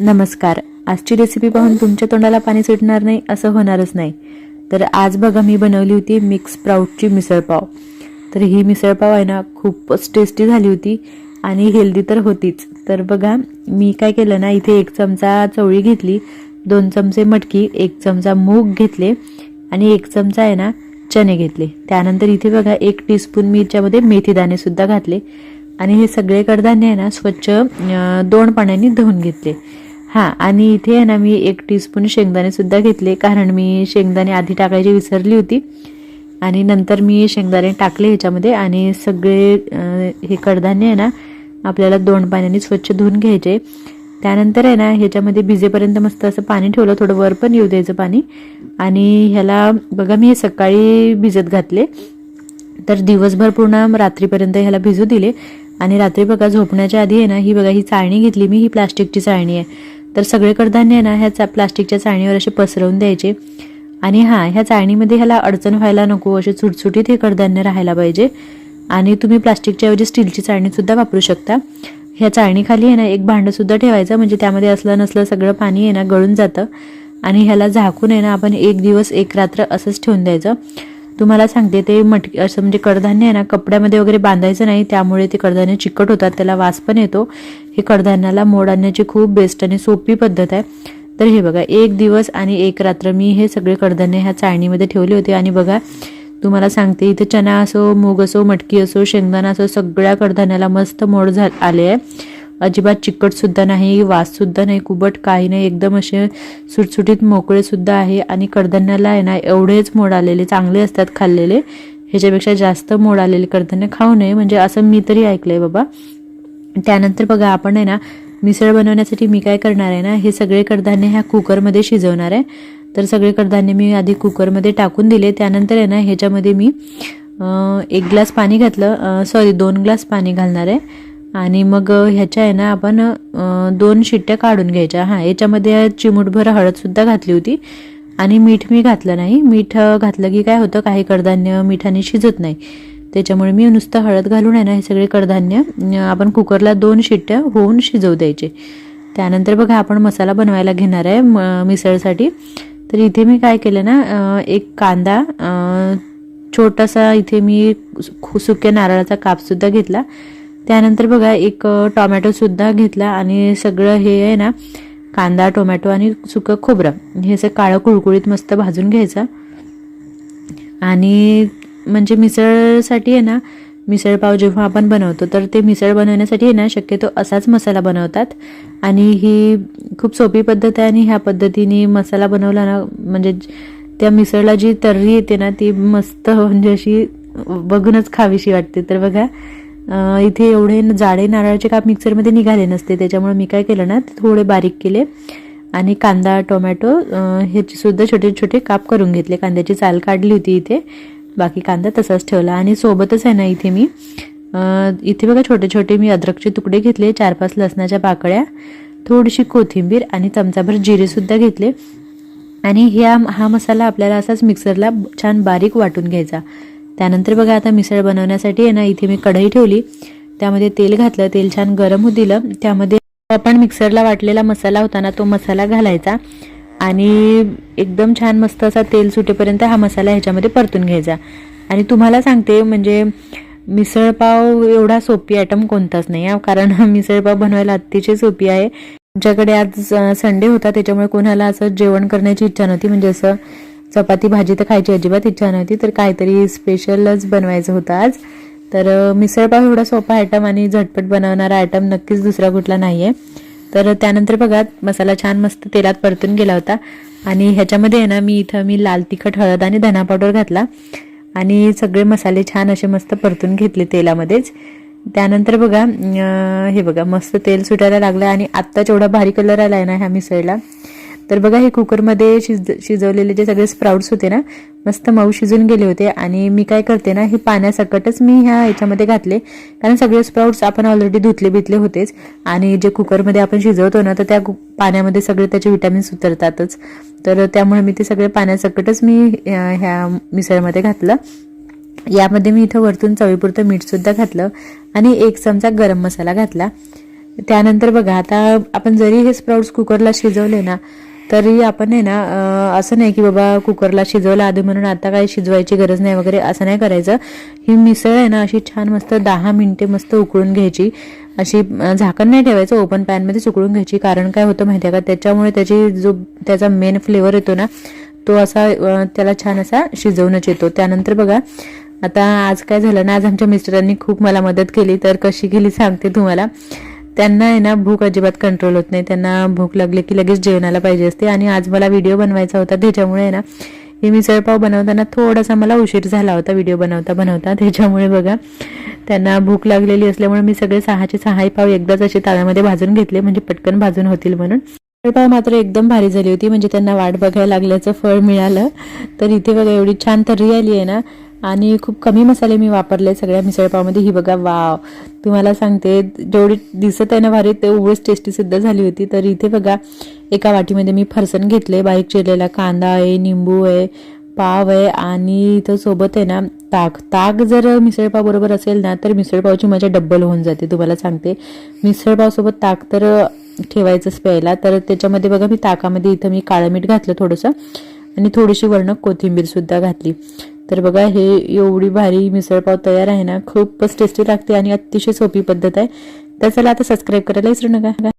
नमस्कार आजची रेसिपी पाहून तुमच्या तोंडाला पाणी सुटणार नाही असं होणारच नाही. तर आज बघा मी बनवली होती मिक्स प्राऊटची मिसळपाव तर ही मिसळपाव आहे ना खूपच टेस्टी झाली होती आणि हेल्दी तर होतीच. तर बघा मी काय केलं ना इथे एक चमचा चवळी घेतली दोन चमचे मटकी एक चमचा मूग घेतले आणि एक चमचा आहे ना चणे घेतले. त्यानंतर इथे बघा एक टीस्पून मी याच्यामध्ये मेथीदाणे सुद्धा घातले आणि हे सगळे कडधान्य आहे ना स्वच्छ दोन पाण्याने धुवून घेतले. हां आणि इथे आहे ना मी एक टीस्पून शेंगदाणे सुद्धा घेतले कारण मी शेंगदाणे आधी टाकायची विसरली होती. आणि नंतर मी शेंगदाणे टाकले ह्याच्यामध्ये आणि सगळे हे कडधान्य आहे ना आपल्याला दोन पाण्याने स्वच्छ धुवून घ्यायचे. त्यानंतर आहे ना ह्याच्यामध्ये भिजेपर्यंत मस्त असं पाणी ठेवलं थोडं वर पण येऊ द्यायचं पाणी. आणि ह्याला बघा मी हे सकाळी भिजत घातले. तर दिवसभर पूर्ण रात्रीपर्यंत ह्याला भिजू दिले. आणि रात्री बघा झोपण्याच्या आधी आहे ना ही बघा ही चाळणी घेतली मी ही प्लास्टिकची चाळणी आहे. तर सगळे कडधान्य आहे ना ह्या चा प्लास्टिकच्या चाळणीवर असे पसरवून द्यायचे. आणि हां ह्या चाळणीमध्ये ह्याला अडचण व्हायला नको असे सुटसुटीत हे कडधान्य राहायला पाहिजे. आणि तुम्ही प्लास्टिकच्या ऐवजी स्टीलची चाळणीसुद्धा वापरू शकता. ह्या चाळणीखाली आहे ना एक भांडंसुद्धा ठेवायचं म्हणजे त्यामध्ये असलं नसलं सगळं पाणी आहे ना गळून जातं. आणि ह्याला झाकून आहे ना आपण एक दिवस एक रात्र असंच ठेवून द्यायचं. तुम्हाला सांगते ते मटकी असं म्हणजे कडधान्य आहे ना कपड्यामध्ये वगैरे बांधायचं नाही त्यामुळे ते कडधान्य चिकट होतात त्याला वास पण येतो. हे कडधान्याला मोड आणण्याची खूप बेस्ट आणि सोपी पद्धत आहे. तर हे बघा एक दिवस आणि एक रात्र मी हे सगळे कडधान्य ह्या चाळणीमध्ये ठेवले होते. आणि बघा तुम्हाला सांगते इथे चना असो मूग असो मटकी असो शेंगदाणा असो सगळ्या कडधान्याला मस्त मोड झा आले आहे. अजिबात चिकट सुद्धा नाही वास सुद्धा नाही कुबट काही नाही एकदम असे सुटसुटीत मोकळे सुद्धा आहे. आणि कडधान्याला आहे ना एवढेच मोड आलेले चांगले असतात खाल्लेले. ह्याच्यापेक्षा जास्त मोड आलेले कडधान्य खाऊ नये. म्हणजे असं मी तरी ऐकलंय बाबा. त्यानंतर बघा आपण आहे ना मिसळ बनवण्यासाठी मी काय करणार आहे ना हे सगळे कडधान्य ह्या कुकरमध्ये शिजवणार आहे. तर सगळे कडधान्य मी आधी कुकरमध्ये टाकून दिले. त्यानंतर आहे ना ह्याच्यामध्ये मी एक ग्लास पाणी घातलं. सॉरी दोन ग्लास पाणी घालणार आहे. आणि मग ह्याच्या आहे ना आपण दोन शिट्ट्या काढून घ्यायच्या. हां याच्यामध्ये चिमूटभर हळदसुद्धा घातली होती. आणि मीठ मी घातलं नाही. मीठ घातलं की काय होतं काही कडधान्य मिठाने शिजत नाही. त्याच्यामुळे मी नुसतं हळद घालून आहे ना हे सगळे कडधान्य आपण कुकरला दोन शिट्ट्या होऊन शिजवू द्यायचे. त्यानंतर बघा आपण मसाला बनवायला घेणार आहे म- मिसळसाठी. तर इथे मी काय केलं ना एक कांदा छोटासा इथे मी सु- सुक्या नारळाचा कापसुद्धा घेतला. त्यानंतर बघा एक टोमॅटोसुद्धा घेतला आणि सगळं हे आहे ना कांदा टोमॅटो आणि सुकं खोबरं. हे असं काळं कुळकुळीत मस्त भाजून घ्यायचं. आणि म्हणजे मिसळसाठी आहे ना मिसळपाव जेव्हा आपण बनवतो तर ते मिसळ बनवण्यासाठी आहे ना शक्यतो असाच मसाला बनवतात. आणि ही खूप सोपी पद्धत आहे आणि ह्या पद्धतीने मसाला बनवला ना म्हणजे त्या मिसळला जी तर्री येते ना ती मस्त म्हणजे अशी बघूनच खावीशी वाटते. तर बघा इथे एवढे जाडे नारळाचे काप मिक्सरमध्ये निघाले नसते. त्याच्यामुळे मी काय केलं ना ते थोडे बारीक केले आणि कांदा टोमॅटो अं, ह्याचे सुद्धा छोटे छोटे काप करून घेतले. कांद्याची चाल काढली होती इथे. बाकी कांदा तसाच ठेवला. आणि सोबतच आहे ना इथे मी इथे बघा छोटे छोटे मी अद्रकचे तुकडे घेतले चार पाच लसणाच्या पाकळ्या थोडीशी कोथिंबीर आणि चमचाभर जिरेसुद्धा घेतले. आणि ह्या हा मसाला आपल्याला असाच मिक्सरला छान बारीक वाटून घ्यायचा. त्यानंतर बघा आता मिसळ बनवण्यासाठी आहे ना इथे मी कढई ठेवली. त्यामध्ये तेल घातलं तेल छान गरम होऊ दिलं. त्यामध्ये आपण मिक्सरला वाटलेला मसाला होता ना तो मसाला घालायचा. आणि एकदम छान मस्त असा तेल सुटेपर्यंत हा मसाला ह्याच्यामध्ये परतून घ्यायचा. आणि तुम्हाला सांगते म्हणजे मिसळपाव एवढा सोपी आयटम कोणताच नाही आहे कारण मिसळपाव बनवायला अतिशय सोपी आहे. आमच्याकडे आज संडे होता त्याच्यामुळे कोणाला असं जेवण करण्याची इच्छा नव्हती. म्हणजे असं चपाती भाजी तर खायची अजिबात इच्छा नव्हती तर काहीतरी स्पेशलच बनवायचं होतं आज. तर मिसळपाव एवढा सोपा आयटम आणि झटपट बनवणारा आयटम नक्कीच दुसरा कुठला नाही आहे तर त्यानंतर बघा मसाला छान मस्त तेलात परतून गेला होता. आणि ह्याच्यामध्ये आहे ना मी इथं मी लाल तिखट हळद आणि धना पावडर घातला. आणि सगळे मसाले छान असे मस्त परतून घेतले तेलामध्येच. त्यानंतर बघा हे बघा मस्त तेल सुटायला लागलं आणि आत्ताच एवढा भारी कलर आला आहे ना ह्या मिसळीला. तर बघा हे कुकरमध्ये शिज शिजवलेले जे सगळे स्प्राउट्स होते ना मस्त मऊ शिजून गेले होते. आणि मी काय करते ना हे पाण्यासकटच मी ह्या ह्याच्यामध्ये घातले. कारण सगळे स्प्राउट्स आपण ऑलरेडी धुतले बितले होतेच. आणि जे कुकरमध्ये आपण शिजवतो ना तर त्या कु- पाण्यामध्ये सगळे त्याचे विटॅमिन्स उतरतातच. तर त्यामुळे मी ते सगळे पाण्यासकटच मी ह्या मिसळमध्ये घातलं. यामध्ये मी इथं वरतून चवीपुरतं मीठसुद्धा घातलं. आणि एक चमचा गरम मसाला घातला. त्यानंतर बघा आता आपण जरी हे स्प्राउट्स कुकरला शिजवले ना तरी आपण आहे ना असं नाही की बाबा कुकरला शिजवलं आधी म्हणून आता काय शिजवायची गरज नाही वगैरे असं नाही करायचं. ही मिसळ आहे ना अशी छान मस्त दहा मिनटे मस्त उकळून घ्यायची. अशी झाकण नाही ठेवायचं ओपन पॅनमध्येच उकळून घ्यायची. कारण काय होतं माहिती आहे का? त्याच्यामुळे त्याची जो त्याचा मेन फ्लेवर येतो ना तो असा त्याला छान असा शिजवूनच येतो. त्यानंतर बघा आता आज काय झालं ना आज आमच्या मिस्टरांनी खूप मला मदत केली. तर कशी केली सांगते तुम्हाला. त्यांना आहे ना भूक अजिबात कंट्रोल होत नाही. त्यांना भूक लागली की लगेच जेवणाला पाहिजे असते. आणि आज मला व्हिडिओ बनवायचा होता. त्याच्यामुळे आहे ना हे मिसळपाव बनवताना थोडासा मला उशीर झाला होता व्हिडिओ बनवता बनवता. त्याच्यामुळे बघा त्यांना भूक लागलेली असल्यामुळे मी सगळे सहाचे सहाही पाव एकदाच असे ताव्यामध्ये भाजून घेतले. म्हणजे पटकन भाजून होतील म्हणून. मिसळपाव मात्र एकदम भारी झाली होती. म्हणजे त्यांना वाट बघायला लागल्याचं फळ मिळालं. तर इथे बघा एवढी छान तर्री आली आहे ना. आणि खूप कमी मसाले मी वापरले सगळ्या मिसळपावमध्ये. ही बघा वाव. तुम्हाला सांगते जेवढी दिसत आहे ना भारी तेवढीच टेस्टी सुद्धा झाली होती. तर इथे बघा एका वाटीमध्ये मी फरसण घेतले बारीक चिरलेला कांदा आहे निंबू आहे पाव आहे आणि इथं सोबत आहे ना ताक. ताक जर मिसळपाव बरोबर असेल ना तर मिसळपावची मजा डब्बल होऊन जाते तुम्हाला सांगते. मिसळपावसोबत ताक तर ठेवायचंच प्यायला. तर त्याच्यामध्ये बघा मी ताकामध्ये इथं मी काळं मीठ घातलं थोडंसं आणि थोडीशी वर्ण कोथिंबीरसुद्धा घातली. तर बघा हे एवढी भारी मिसळपाव तयार आहे ना खूपच टेस्टी लागते आणि अतिशय सोपी पद्धत आहे. तर चला आता सबस्क्राईब करायला विसरू नका.